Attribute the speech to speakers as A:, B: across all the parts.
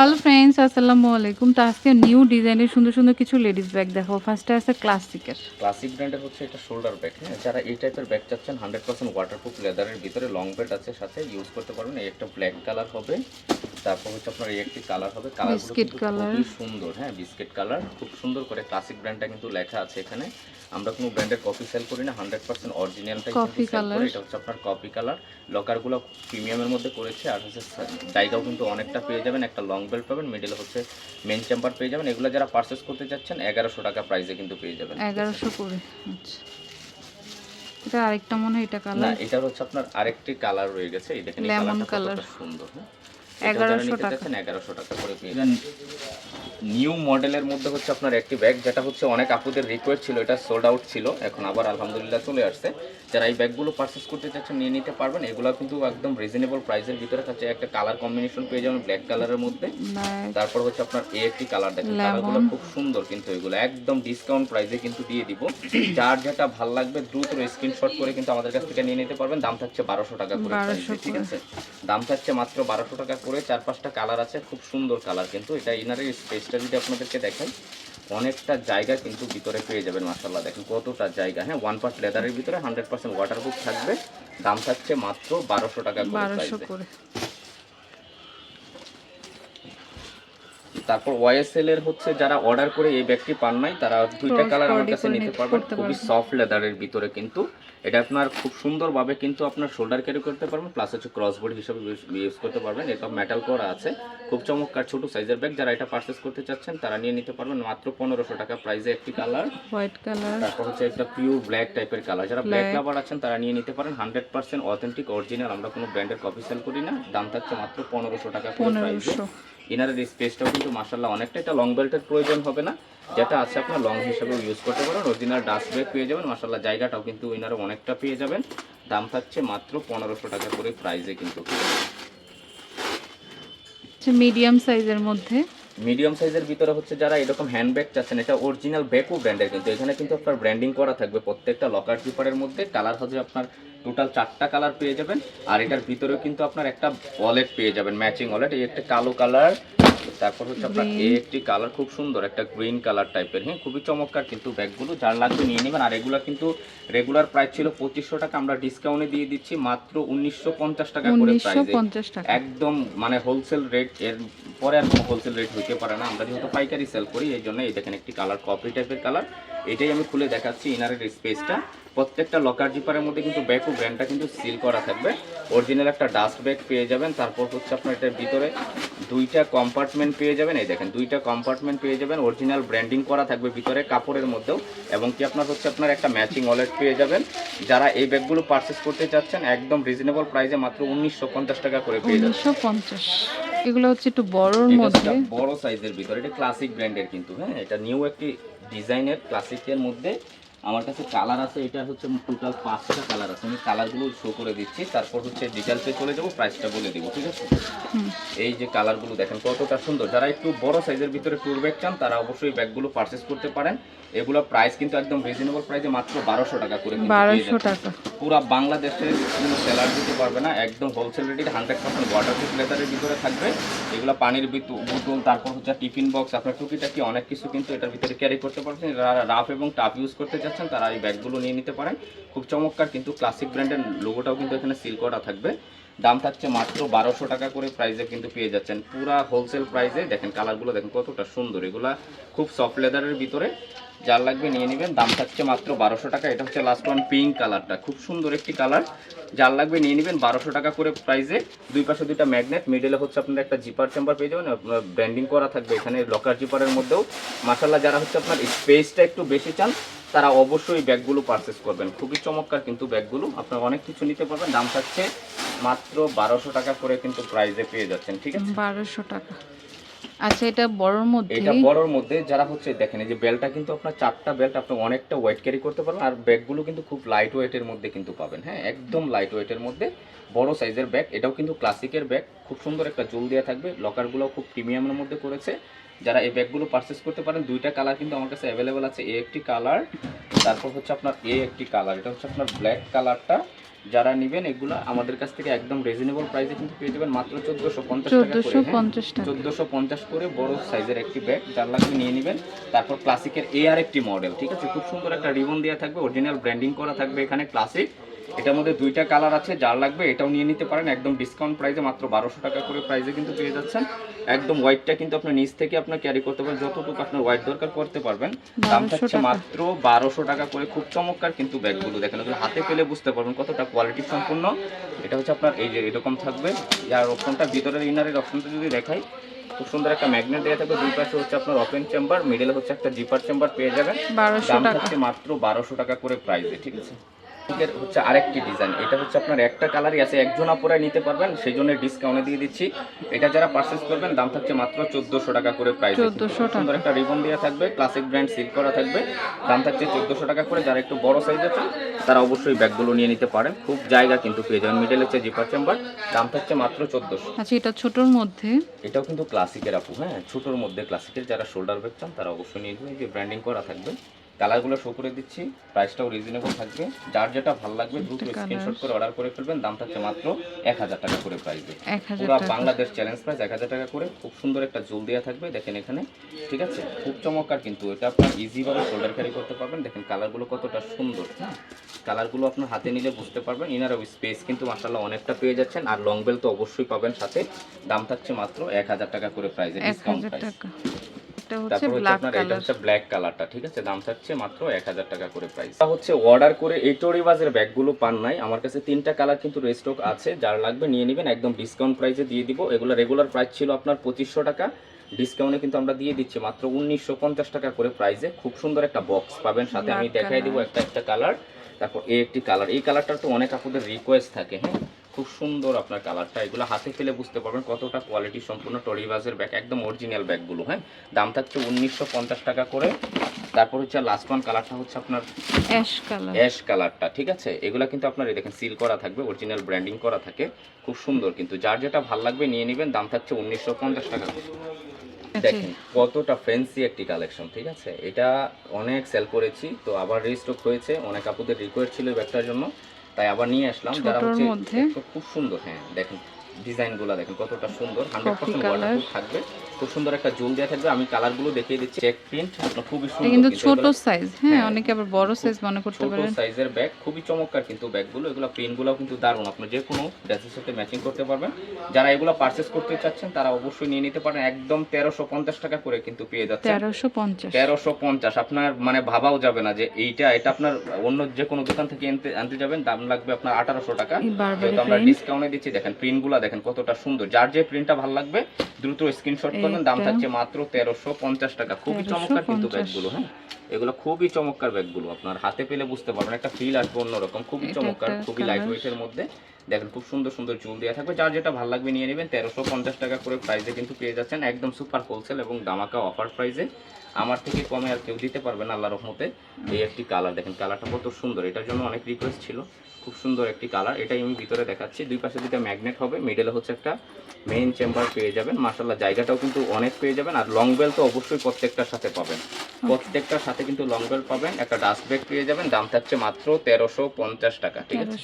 A: a friends আসসালামু আলাইকুম। তো আজকে নিউ ডিজাইনের সুন্দর সুন্দর কিছু লেডিস ব্যাগ দেখো। ফার্স্টে আছে ক্লাসিকের
B: ক্লাসিক ব্র্যান্ডের হচ্ছে এটা শোল্ডার ব্যাগ হ্যাঁ? যারা এই টাইপের ব্যাগ চাচ্ছেন হান্ড্রেড পার্সেন্ট ওয়াটারপ্রুফ লেদারের ভিতরে লং বেল্ট আছে সাথে ইউজ করতে পারবেন। এই একটা ব্ল্যাক কালার হবে। তারপর হচ্ছে আপনার এই একটি কালার হবে। কালারগুলো কিন্তু। খুবই সুন্দর হ্যাঁ? বিস্কিট কালার খুব সুন্দর করে ক্লাসিক ব্র্যান্ডটা কিন্তু লেখা আছে এখানে। আমরা কোনো ব্র্যান্ডের কপি সেল করি না। হান্ড্রেড পার্সেন্ট অরিজিনালটাই
A: কপি কালার
B: এটা হচ্ছে আপনার কপি কালার লকারগুলো প্রিমিয়ামের মধ্যে করেছে। আর হচ্ছে জায়গাও কিন্তু অনেকটা পেয়ে যাবেন। একটা লং বেল্ট পাবেন মিডল হচ্ছে মেন চেম্বার পেয়ে যাবেন। এগুলো যারা পারচেস করতে চাচ্ছেন এগারোশো টাকা প্রাইসে কিন্তু পেয়ে যাবেন।
A: এগারোশো করে আচ্ছা। এটা আরেকটা মনে হয় এটা
B: না
A: কালার
B: এটা হচ্ছে আপনার আরেকটি কালার রয়ে গেছে। এই দেখেন
A: লেমন
B: কালার। সুন্দর হ্যাঁ?
A: 1100 টাকা।
B: এগারোশো টাকা করে পেয়ে নিউ মডেলের মধ্যে হচ্ছে আপনার একটি ব্যাগ যেটা হচ্ছে অনেক আপুদের রিকোয়েস্ট ছিল এটা সোল্ড আউট ছিল এখন আবার আলহামদুলিল্লাহ চলে আসছে। যারা এই ব্যাগগুলো পারচেস করতে চাচ্ছেন নিয়ে নিতে পারবেন। এগুলো কিন্তু একদম রিজনেবল প্রাইসের ভিতরে থাকছে। একটা কালার কম্বিনেশন পেয়ে যাবেন ব্ল্যাক কালারের মধ্যে। তারপর হচ্ছে আপনার এই একটি কালার দেখেন। কালারগুলো খুব সুন্দর কিন্তু এগুলো। একদম ডিসকাউন্ট প্রাইসে কিন্তু দিয়ে দিব। যার যেটা ভালো লাগবে দ্রুত স্ক্রিনশট করে কিন্তু আমাদের কাছ থেকে নিয়ে নিতে পারবেন। দাম থাকছে বারোশো টাকা করে ঠিক আছে? দাম থাকছে মাত্র বারোশো টাকা করে চার পাঁচটা কালার আছে খুব সুন্দর কালার কিন্তু। এটা ইনারের স্পেসটা যদি আপনাদেরকে দেখেন অনেকটা জায়গা কিন্তু ভিতরে পেয়ে যাবেন মাসাল্লাহ দেখেন কতটা জায়গা হ্যাঁ ওয়ান পার্ট লেদারের ভিতরে হান্ড্রেড পার্সেন্ট ওয়াটারপ্রুফ থাকবে। দাম থাকছে মাত্র বারোশো টাকা করে
A: বারোশো
B: price এ।
A: করে
B: তারপর ওয়াইএসএল এর হচ্ছে যারা অর্ডার করে এই ব্যাগটি পান নাই তারা দুইটা কালার আমার কাছে নিতে পারবেন। খুবই সফট লেদারের ভিতরে কিন্তু। এটা আপনার খুব সুন্দরভাবে কিন্তু আপনার শোল্ডার ক্যারি করতে পারবেন প্লাস হচ্ছে ক্রস বডি হিসাবে ইউজ করতে পারবেন। এটা মেটাল করা আছে। খুব চমৎকার ছোট সাইজের ব্যাগ যারা এটা পারচেস করতে চাচ্ছেন তারা নিয়ে নিতে পারবেন মাত্র পনেরোশো টাকা প্রাইসে একটি কালার
A: হোয়াইট কালার
B: তারপর হচ্ছে একটা পিওর ব্ল্যাক টাইপের কালার যারা ব্ল্যাক। লাভার আছেন তারা নিয়ে নিতে পারেন। হান্ড্রেড পার্সেন্ট অথেন্টিক অরিজিনাল আমরা কোনো ব্র্যান্ডের কপি সেল করি না। দাম থাকছে মাত্র পনেরোশো টাকা প্রাইসে ইনারের স্পেসটাও কিন্তু মাসাল্লাহ অনেকটা এটা লং বেল্টের প্রয়োজন হবে না। যেটা আছে আপনার লং হিসাবেও ইউজ করতে পারেন। অরিজিনাল ডাস্ট ব্যাগ পেয়ে যাবেন। মাসাল্লাহ জায়গাটাও কিন্তু ইনারে অনেকটা পেয়ে যাবেন। দাম থাকছে মাত্র পনেরোশো টাকা করে প্রাইসে কিন্তু।
A: মিডিয়াম সাইজের মধ্যে।
B: মিডিয়াম সাইজের ভিতরে হচ্ছে যারা এরকম হ্যান্ড ব্যাগ চাচ্ছেন এটা অরিজিনাল ব্যাকও ব্র্যান্ডের কিন্তু। এখানে কিন্তু আপনার ব্র্যান্ডিং করা থাকবে প্রত্যেকটা লকার জিপারের মধ্যে। কালার হবে আপনার টোটাল চারটা কালার পেয়ে যাবেন। আর এটার ভিতরেও কিন্তু আপনার একটা ওয়ালেট পেয়ে যাবেন ম্যাচিং ওয়ালেট এই একটা কালো কালার তারপর হচ্ছে আপনার এই একটি কালার খুব সুন্দর একটা গ্রিন কালার টাইপের হ্যাঁ খুবই চমৎকার কিন্তু ব্যাগগুলো। যার লাগবে নিয়ে নেবেন। আর এগুলো কিন্তু রেগুলার প্রাইস ছিল পঁচিশশো টাকা। আমরা ডিসকাউন্টে দিয়ে দিচ্ছি মাত্র উনিশশো পঞ্চাশ টাকা করে প্রাইসে একদম মানে হোলসেল রেট এর পরে আর কোনো হোলসেল রেট হইতে পারে না। আমরা যেহেতু পাইকারি সেল করি, এই জন্য এই দেখেন একটি কালার কপি টাইপের কালার এটাই আমি খুলে দেখাচ্ছি ইনারের স্পেসটা প্রত্যেকটা লকার জিপারের মধ্যে কিন্তু ব্যাগ ও ব্র্যান্ডটা কিন্তু সিল করা থাকবে। অরিজিনাল একটা ডাস্ট ব্যাগ পেয়ে যাবেন। তারপর হচ্ছে আপনার এটার ভিতরে দুইটা কম্পার্টমেন্ট পেয়ে যাবেন। এই দেখেন, দুইটা কম্পার্টমেন্ট পেয়ে যাবেন। অরিজিনাল ব্র্যান্ডিং করা থাকবে ভিতরে কাপড়ের মধ্যেও। এবং কি আপনার হচ্ছে আপনার একটা ম্যাচিং ওয়ালেট পেয়ে যাবেন। যারা এই ব্যাগগুলো পারচেস করতে চাচ্ছেন, একদম রিজনেবল প্রাইসে মাত্র উনিশশো পঞ্চাশ টাকা করে পেয়ে যাবেন
A: এগুলো হচ্ছে একটু বড়র মধ্যে।
B: বড় সাইজের ভিতরে। এটা ক্লাসিক ব্র্যান্ডের কিন্তু হ্যাঁ? এটা নিউ একটি ডিজাইনের ক্লাসিকের মধ্যে আমার কাছে কালার আছে এটা হচ্ছে টোটাল পাঁচটা কালার আছে। আমি কালারগুলো শো করে দিচ্ছি তারপর হচ্ছে ডিটেলসে চলে যাব প্রাইসটা বলে দিব ঠিক আছে? এই যে কালারগুলো দেখেন কতটা সুন্দর। যারা একটু বড় সাইজের ভিতরে ট্যুর ব্যাগ চান তারা অবশ্যই ব্যাগগুলো পারচেস করতে পারেন। এগুলো প্রাইস কিন্তু একদম রিজনেবল প্রাইসে মাত্র বারোশো টাকা করে
A: বারোশো টাকা।
B: পুরা বাংলাদেশের কোনো সেলার দিতে পারবে না একদম হোলসেল রেটের হান্ড্রেড পার্সেন্ট ওয়াটারপ্রুফ লেদারের ভিতরে থাকবে। এগুলো পানির বিতু- বোতল তারপর হচ্ছে টিফিন বক্স আপনার টুকিটাকি অনেক কিছু কিন্তু এটার ভিতরে ক্যারি করতে পারছেন। যারা রাফ এবং টাফ ইউজ করতে চাচ্ছেন তারা এই ব্যাগগুলো নিয়ে নিতে পারেন। খুব চমৎকার কিন্তু ক্লাসিক ব্র্যান্ডের লোগোটাও কিন্তু এখানে সিল করা থাকবে। দাম থাকছে মাত্র বারোশো টাকা করে প্রাইসে কিন্তু পেয়ে যাচ্ছেন। পুরা হোলসেল প্রাইসে দেখেন কালারগুলো দেখেন কতটা সুন্দর। এগুলা খুব সফট লেদারের ভিতরে। যার লাগবে নিয়ে নেবেন। দাম থাকছে মাত্র বারোশো টাকা। এটা হচ্ছে লাস্ট ওয়ান পিঙ্ক কালারটা খুব সুন্দর একটি কালার যার লাগবে নিয়ে নেবেন বারোশো টাকা করে প্রাইসে দুই পাশে দুইটা ম্যাগনেট মিডলে হচ্ছে আপনার একটা জিপার চেম্বার পেয়ে যাবেন। আপনার ব্র্যান্ডিং করা থাকবে এখানে লকার জিপারের মধ্যেও। মাসাল্লাহ যারা হচ্ছে আপনার স্পেসটা একটু বেশি চান, তারা অবশ্যই ব্যাগগুলো পারচেস করবেন। খুবই চমৎকার কিন্তু ব্যাগগুলো আপনার অনেক কিছু নিতে পারবেন। দাম থাকছে মাত্র বারোশো টাকা করে কিন্তু প্রাইসে পেয়ে যাচ্ছেন, ঠিক আছে?
A: বারোশো টাকা। আচ্ছা এটা বড়র মধ্যে?
B: এটা বড়র মধ্যে, যারা হচ্ছে, দেখেন, এই যে বেলটা কিন্তু আপনার চারটা বেল্ট, আপনি অনেকটা ওয়েট ক্যারি করতে পারবেন। আর ব্যাগগুলো কিন্তু খুব লাইট ওয়েটের মধ্যে কিন্তু পাবেন হ্যাঁ? একদম লাইট ওয়েটের মধ্যে। বড় সাইজের ব্যাগ এটাও কিন্তু ক্লাসিকের ব্যাগ খুব সুন্দর একটা জুল দেওয়া থাকবে। লকারগুলো খুব প্রিমিয়ামের মধ্যে করেছে যারা এই ব্যাগগুলো পারচেস করতে পারেন দুইটা কালার কিন্তু আমার কাছে অ্যাভেলেবেল আছে এ একটি কালার তারপর হচ্ছে আপনার এ একটি কালার এটা হচ্ছে আপনার ব্ল্যাক কালারটা যারা নেবেন এগুলা আমাদের কাছ থেকে একদম রিজনেবল প্রাইসে কিন্তু পেয়ে যাবেন মাত্র চোদ্দোশো পঞ্চাশ টাকা
A: চোদ্দোশো
B: হ্যাঁ।
A: পঞ্চাশ
B: করে বড় সাইজের একটি ব্যাগ যার লাগবে নিয়ে নেবেন। তারপর ক্লাসিকের এ আর একটি মডেল ঠিক আছে? খুব সুন্দর একটা রিবন দেওয়া থাকবে অরিজিনাল ব্র্যান্ডিং করা থাকবে এখানে ক্লাসিক এটার মধ্যে দুইটা কালার আছে যার লাগবে এটাও নিয়ে নিতে পারেন। একদম ডিসকাউন্ট প্রাইসে মাত্র বারোশো টাকা করে প্রাইসে কিন্তু পেয়ে যাচ্ছেন। একদম হোয়াইটটা কিন্তু আপনার নিচ থেকে আপনার ক্যারি করতে পারেন যতটুকু আপনার হোয়াইট দরকার করতে পারবেন। দাম
A: 1200
B: থাকছে মাত্র বারোশো টাকা করে। খুব চমৎকার কিন্তু ব্যাগগুলো দেখেন হাতে পেলে বুঝতে পারবেন কতটা কোয়ালিটি সম্পূর্ণ। এটা হচ্ছে আপনার এই যে এরকম থাকবে। আর অপশনটা ভিতরের ইনারের অপশনটা যদি দেখাই খুব সুন্দর একটা ম্যাগনেট দেওয়া থাকবে। দুই পাশে হচ্ছে আপনার ওপেন চেম্বার মিডলে হচ্ছে একটা জিপার চেম্বার পেয়ে যাবেন। দাম থাকছে মাত্র বারোশো টাকা করে প্রাইসে ঠিক আছে? এর হচ্ছে আরেকটি ডিজাইন এটা হচ্ছে আপনার একটা কালারই আছে একজনা পরে নিতে পারবেন সেই জন্য ডিসকাউন্টে দিয়ে দিচ্ছি। এটা যারা পারচেস করবেন দাম থাকছে মাত্র চোদ্দোশো টাকা করে প্রাইস
A: 1400 টাকা।
B: সুন্দর একটা রিবন দেওয়া থাকবে ক্লাসিক ব্র্যান্ড সিল করা থাকবে। দাম থাকছে চোদ্দোশো টাকা করে যারা একটু বড় সাইজ আছে তারা অবশ্যই ব্যাগগুলো নিয়ে নিতে পারেন। খুব জায়গা কিন্তু পেয়ে যাবেন মিডল হচ্ছে জিপার চেম্বার দাম থাকছে মাত্র চোদ্দোশো।
A: আচ্ছা এটা ছোটোর মধ্যে?
B: এটাও কিন্তু ক্লাসিকের আপু হ্যাঁ ছোটোর মধ্যে ক্লাসিকের যারা শোল্ডার ব্যাগ চান তারা অবশ্যই নিয়ে নেবেন। যে ব্র্যান্ডিং করা থাকবে কালারগুলো শো করে দিচ্ছি প্রাইসটাও রিজনেবল থাকবে। যার যেটা ভালো লাগবে দ্রুত স্ক্রিনশট। করে অর্ডার করে ফেলবেন। দাম থাকছে মাত্র এক হাজার টাকা করে প্রাইসে পুরো বাংলাদেশ চ্যালেঞ্জ প্রাইস এক হাজার টাকা করে। খুব সুন্দর একটা জুল দেওয়া থাকবে দেখেন এখানে। ঠিক আছে? খুব চমৎকার কিন্তু। এটা আপনার ইজিভাবে শোল্ডার ক্যারি করতে পারবেন। দেখেন কালারগুলো কতটা সুন্দর হ্যাঁ? কালারগুলো আপনার হাতে নিলে বুঝতে পারবেন। ইনার স্পেস কিন্তু মাসাল্লাহ অনেকটা পেয়ে যাচ্ছেন। আর লং বেল তো অবশ্যই পাবেন সাথে। দাম থাকছে মাত্র এক হাজার টাকা করে প্রাইসে ডিসকাউন্ট প্রাইস
A: টাকা এটা হচ্ছে ব্ল্যাক
B: আপনার এটা হচ্ছে ব্ল্যাক কালারটা ঠিক আছে? দাম থাকছে মাত্র এক হাজার টাকা করে প্রাইস হচ্ছে অর্ডার করে এই টোরিবাজের ব্যাগগুলো পান নাই। আমার কাছে তিনটা কালার কিন্তু রেস্টক আছে। যার লাগবে নিয়ে নেবেন একদম ডিসকাউন্ট প্রাইসে দিয়ে দিব। এগুলো রেগুলার প্রাইস ছিল আপনার পঁচিশশো টাকা। ডিসকাউন্টে কিন্তু আমরা দিয়ে দিচ্ছি মাত্র উনিশশো পঞ্চাশ টাকা করে প্রাইসে খুব সুন্দর একটা বক্স পাবেন। সাথে আমি দেখাই দিব একটা একটা কালার তারপর এই একটি কালার এই কালারটার তো অনেক আপনাদের রিকোয়েস্ট থাকে হ্যাঁ? খুব সুন্দর আপনার কালারটা। এগুলো হাতে ফেলে বুঝতে পারবেন কতটা কোয়ালিটি সম্পূর্ণ টরিবাজের ব্যাগ একদম অরিজিনাল ব্যাগগুলো হ্যাঁ? দাম থাকছে উনিশশো পঞ্চাশ টাকা করে। তারপর হচ্ছে লাস্ট ওয়ান কালারটা হচ্ছে আপনার
A: অ্যাশ কালার।
B: অ্যাশ কালারটা ঠিক আছে? এগুলো কিন্তু আপনার এই দেখেন সিল করা থাকবে অরিজিনাল ব্র্যান্ডিং করা থাকে। খুব সুন্দর কিন্তু যার যেটা ভালো লাগবে নিয়ে নেবেন দাম থাকছে উনিশশো পঞ্চাশ টাকা করে। দেখেন কতটা ফ্যান্সি একটি কালেকশন ঠিক আছে? এটা অনেক সেল করেছি তো আবার রিস্টক হয়েছে। অনেক আপুদের রিকোয়েস্ট ছিল ব্যাগটার জন্য। তাই আবার নিয়ে আসলাম যারা হচ্ছে খুব সুন্দর হ্যাঁ দেখেন ডিজাইনগুলো দেখেন কতটা সুন্দর হান্ড্রেড পার্সেন্ট ওয়াটারপ্রুফ থাকবে। খুব সুন্দর একটা জুল দেওয়া থাকবে। আমি কালারগুলো দেখিয়ে দিচ্ছি। চেক প্রিন্ট আপনার খুবই সুন্দর
A: কিন্তু ছোট সাইজ হ্যাঁ
B: হ্যাঁ।
A: অনেকে আবার বড় সাইজ মনে করতে
B: ছোট সাইজের ব্যাগ খুবই চমৎকার কিন্তু ব্যাগগুলো এগুলো প্রিন্টগুলো কিন্তু দারুণ। আপনি যে কোনো ড্রেসের সাথে ম্যাচিং করতে পারবেন। যারা এগুলো পারচেস করতে চাচ্ছেন তারা অবশ্যই নিয়ে নিতে পারেন। একদম তেরোশো পঞ্চাশ টাকা করে কিন্তু পেয়ে যাচ্ছে
A: তেরোশো পঞ্চাশ।
B: তেরোশো পঞ্চাশ। আপনার মানে ভাবাও যাবে না যে এইটা এটা আপনার অন্য যে কোনো দোকান থেকে আনতে আনতে যাবেন দাম লাগবে আপনার আঠারোশো টাকা।
A: এই বারবারি
B: যেহেতু আমরা ডিসকাউন্টে দিচ্ছি দেখেন প্রিন্টগুলো দেখেন কতটা সুন্দর। যার যে প্রিন্টটা ভালো লাগবে দ্রুত স্ক্রিনশট করবেন দাম। থাকছে মাত্র তেরোশো পঞ্চাশ টাকা। খুবই চমৎকার কিন্তু ব্যাগগুলো হ্যাঁ? এগুলো খুবই চমৎকার ব্যাগগুলো। আপনার হাতে পেলে বুঝতে পারবেন একটা ফিল আসবে অন্যরকম। খুবই চমৎকার খুবই লাইট। ওয়েটের মধ্যে। দেখেন খুব সুন্দর সুন্দর চুল দেওয়া থাকবে। যার যেটা ভালো লাগবে নিয়ে নেবেন। তেরোশো পঞ্চাশ টাকা করে প্রাইসে কিন্তু পেয়ে যাচ্ছেন একদম সুপার হোলসেল এবং দামাকা অফার প্রাইসে আমার থেকে কমে আর কেউ দিতে পারবে না আল্লাহ রহমতে। এই একটি কালার দেখেন কালারটা কত সুন্দর। এটার জন্য অনেক রিকোয়েস্ট ছিল। খুব সুন্দর একটি কালার এটাই আমি ভিতরে দেখাচ্ছি। দুই পাশে দুটা ম্যাগনেট হবে। মিডলে হচ্ছে একটা মেইন চেম্বার পেয়ে যাবেন। মাসাল্লাহ জায়গাটাও কিন্তু অনেক পেয়ে যাবেন। আর লং বেল তো অবশ্যই প্রত্যেকটার সাথে পাবেন। প্রত্যেকটার সাথে কিন্তু লং বেল পাবেন। একটা ডাস্ট ব্যাগ পেয়ে যাবেন। দাম থাকছে মাত্র তেরোশো পঞ্চাশ টাকা, ঠিক আছে?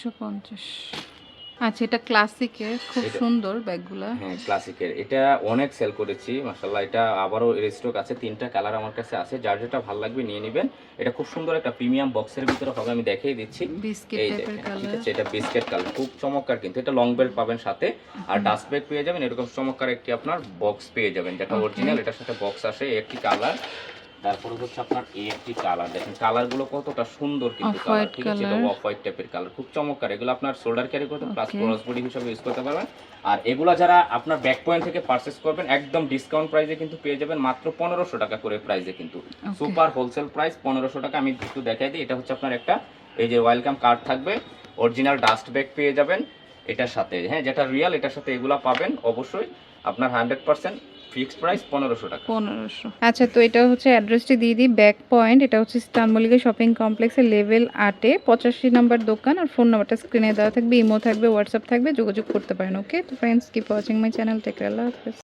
A: আচ্ছা এটা ক্লাসিকের খুব সুন্দর ব্যাগগুলা।
B: হ্যাঁ ক্লাসিকের। এটা অনেক সেল করেছি মাসাল্লাহ এটা আবারও রেস্টক আছে তিনটা কালার আমার কাছে আছে। যার যেটা ভালো লাগবে নিয়ে নেবেন। এটা খুব সুন্দর একটা প্রিমিয়াম বক্সের ভিতরে হবে আমি দেখিয়ে দিচ্ছি।
A: বিস্কিট টাইপের
B: দেখেন ঠিক আছে এটা বিস্কেট কালার খুব চমৎকার কিন্তু। এটা লং বেল্ট পাবেন সাথে। আর ডাস্ট ব্যাগ পেয়ে যাবেন। এরকম চমৎকার একটি আপনার বক্স পেয়ে যাবেন। যেটা অরিজিনাল এটার সাথে বক্স আসে একটি কালার তারপরে হচ্ছে আপনার এই একটি কালার দেখেন কালারগুলো কতটা সুন্দর কিন্তু কালার ঠিক আছে? এটা অফ হোয়াইট টাইপের কালার খুব চমৎকার। এগুলো আপনার শোল্ডার ক্যারি করতে প্লাস ক্রস বডি হিসেবে ইউজ করতে পারবেন। আর এগুলো যারা আপনার ব্যাক পয়েন্ট থেকে পারচেস করবেন একদম ডিসকাউন্ট প্রাইসে কিন্তু পেয়ে যাবেন মাত্র পনেরোশো টাকা করে প্রাইসে কিন্তু। সুপার হোলসেল প্রাইস পনেরোশো টাকা। আমি একটু দেখাই দিই। এটা হচ্ছে আপনার একটা এই যে ওয়েলকাম কার্ড থাকবে। অরিজিনাল ডাস্ট ব্যাগ পেয়ে যাবেন। এটার সাথে হ্যাঁ যেটা রিয়াল এটার সাথে এগুলা পাবেন, অবশ্যই আপনার হান্ড্রেড পার্সেন্ট ফিক্সড প্রাইস পনেরোশো টাকা।
A: পনেরোশো। আচ্ছা তো এটা হচ্ছে অ্যাড্রেসটি দিয়ে দিই ব্যাক পয়েন্ট এটা হচ্ছে ইস্তানবুলিকা শপিং কমপ্লেক্সে লেভেল আটে পঁচাশি নাম্বার দোকান, আর ফোন নাম্বারটা স্ক্রিনে দেওয়া থাকবে ইমো থাকবে হোয়াটসঅ্যাপ থাকবে, যোগাযোগ করতে পারেন ওকে তো friends keep watching my channel tech